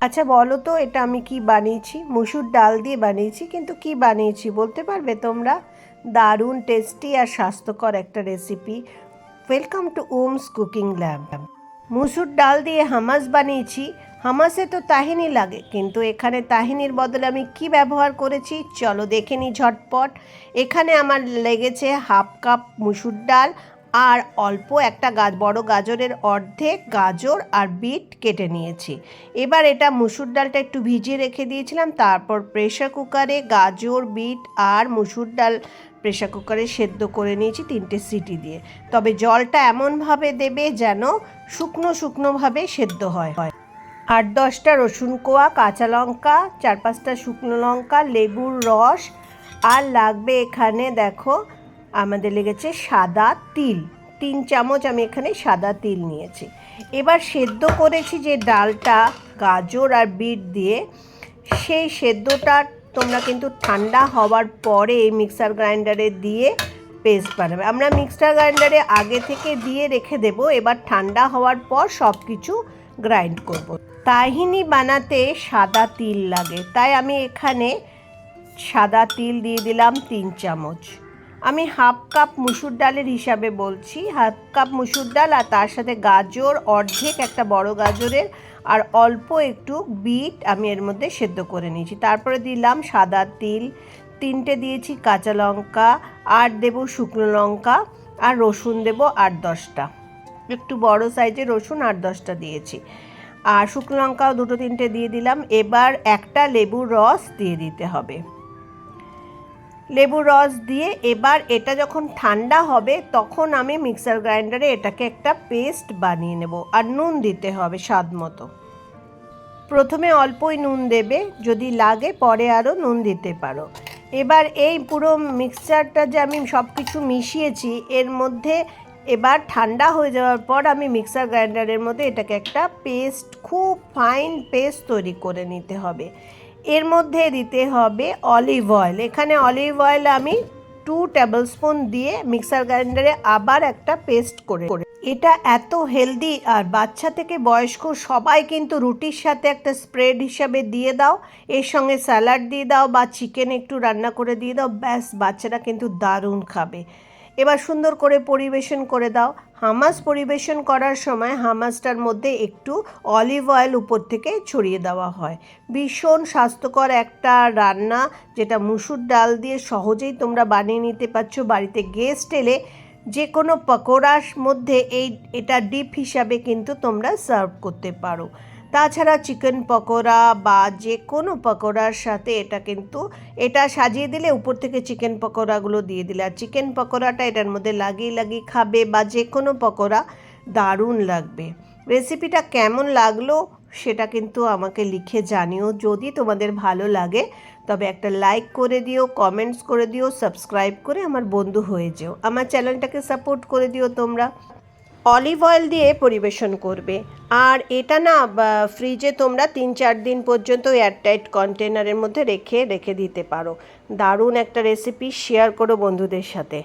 আচ্ছা বলো তো, এটা আমি কি বানিয়েছি? মুসুর ডাল দিয়ে বানিয়েছি, কিন্তু কি বানিয়েছি বলতে পারবে তোমরা? দারুণ টেস্টি আর স্বাস্থ্যকর একটা recipe welcome to Om's cooking lab মুসুর ডাল দিয়ে হামাস বানিয়েছি। হামাসে তো তাহিনি লাগে, কিন্তু এখানে তাহিনির বদলে আমি কি ব্যবহার করেছি? চলো দেখে নিই ঝটপট। এখানে আমার লেগেছে হাফ কাপ মুসুর ডাল আর অল্প একটা গাছ বড় গাজরের অর্ধেক গাজর আর বিট কেটে নিয়েছি। এবার এটা মুসুর ডালটা একটু ভিজিয়ে রেখে দিয়েছিলাম, তারপর প্রেশার কুকারে গাজর, বিট আর মুসুর ডাল প্রেশার কুকারে সেদ্ধ করে নিয়েছি তিনটে সিটি দিয়ে। তবে জলটা এমনভাবে দেবে যেন শুকনো শুকনোভাবে সেদ্ধ হয়। আট দশটা রসুন কোয়া, কাঁচা লঙ্কা, চার পাঁচটা শুকনো লঙ্কা, লেবুর রস, আর লাগবে এখানে দেখো আমাদের লেগেছে সাদা তিল। তিন চামচ আমি এখানে সাদা তিল নিয়েছি। এবার সেদ্ধ করেছি যে ডালটা, গাজর আর বিট দিয়ে, সেই সেদ্ধটা তোমরা কিন্তু ঠান্ডা হওয়ার পরে মিক্সার গ্রাইন্ডারে দিয়ে পেস্ট বানাবে। আমরা মিক্সার গ্রাইন্ডারে আগে থেকে দিয়ে রেখে দেব, এবার ঠান্ডা হওয়ার পর সব কিছু গ্রাইন্ড করব। তাহিনি বানাতে সাদা তিল লাগে, তাই আমি এখানে সাদা তিল দিয়ে দিলাম তিন চামচ। আমি হাফ কাপ মুসুর ডালের হিসাবে বলছি। হাফ কাপ মুসুর ডাল আর তার সাথে গাজর, অর্ধেক একটা বড় গাজরের আর অল্প একটু বিট আমি এর মধ্যে সেদ্ধ করে নিয়েছি। তারপরে দিলাম সাদা তিল, তিনটে দিয়েছি কাঁচা লঙ্কা আর দেব শুকনো লঙ্কা আর রসুন দেব আট দশটা। একটু বড় সাইজের রসুন আট দশটা দিয়েছি। আর শুকনো লঙ্কাও দুটো তিনটে দিয়ে দিলাম। এবার একটা লেবুর রস দিয়ে দিতে হবে। লেবুর রস দিয়ে এবার এটা যখন ঠান্ডা হবে, তখন আমি মিক্সার গ্রাইন্ডারে এটাকে একটা পেস্ট বানিয়ে নেব আর নুন দিতে হবে স্বাদ মতো। প্রথমে অল্পই নুন দেবে, যদি লাগে পরে আরও নুন দিতে পারো। এবার এই পুরো মিক্সচারটা যে আমি সব কিছু মিশিয়েছি, এর মধ্যে এবার ঠান্ডা হয়ে যাওয়ার পর আমি মিক্সার গ্রাইন্ডারের মধ্যে এটাকে একটা পেস্ট, খুব ফাইন পেস্ট তৈরি করে নিতে হবে। এর মধ্যে দিতে হবে অলিভ অয়েল। এখানে অলিভ অয়েল আমি টু টেবিল স্পুন দিয়ে মিক্সার গ্রাইন্ডারে আবার একটা পেস্ট করে এটা এত হেলদি আর বাচ্চা থেকে বয়স্ক সবাই কিন্তু রুটির সাথে একটা স্প্রেড হিসাবে দিয়ে দাও, এর সঙ্গে স্যালাড দিয়ে দাও বা চিকেন একটু রান্না করে দিয়ে দাও, ব্যাস বাচ্চারা কিন্তু দারুণ খাবে। এবার সুন্দর করে পরিবেশন করে দাও। হামাস পরিবেশন করার সময় হামাসটার মধ্যে একটু অলিভ অয়েল উপর থেকে ছড়িয়ে দেওয়া হয়। ভীষণ স্বাস্থ্যকর একটা রান্না, যেটা মুসুর ডাল দিয়ে সহজেই তোমরা বানিয়ে নিতে পারছ বাড়িতে গেস্ট এলে। যে কোনো পকোড়ার মধ্যে এই, এটা ডিপ হিসাবে কিন্তু তোমরা সার্ভ করতে পারো। তাছাড়া চিকেন পকোড়া বা যে কোনো পকোড়ার সাথে এটা কিন্তু, এটা সাজিয়ে দিলে উপর থেকে চিকেন পকোড়াগুলো দিয়ে দিলে। আর চিকেন পকোড়াটা এটার মধ্যে লাগিয়ে লাগিয়ে খাবে বা যে কোনো পকোড়া দারুণ লাগবে। রেসিপিটা কেমন লাগল সেটা কিন্তু আমাকে লিখে জানিও। যদি তোমাদের ভালো লাগে, তবে একটা লাইক করে দিও কমেন্টস করে দিও সাবস্ক্রাইব করে আমার বন্ধু হয়ে যেও। আমার চ্যানেলটাকে সাপোর্ট করে দিও তোমরা। অলিভ অয়েল দিয়ে পরিবেশন করবে। আর এটা না ফ্রিজে তোমরা তিন চার দিন পর্যন্ত এয়ারটাইট কন্টেনারের মধ্যে রেখে রেখে দিতে পারো। দারুণ একটা রেসিপি শেয়ার করো বন্ধুদের সাথে।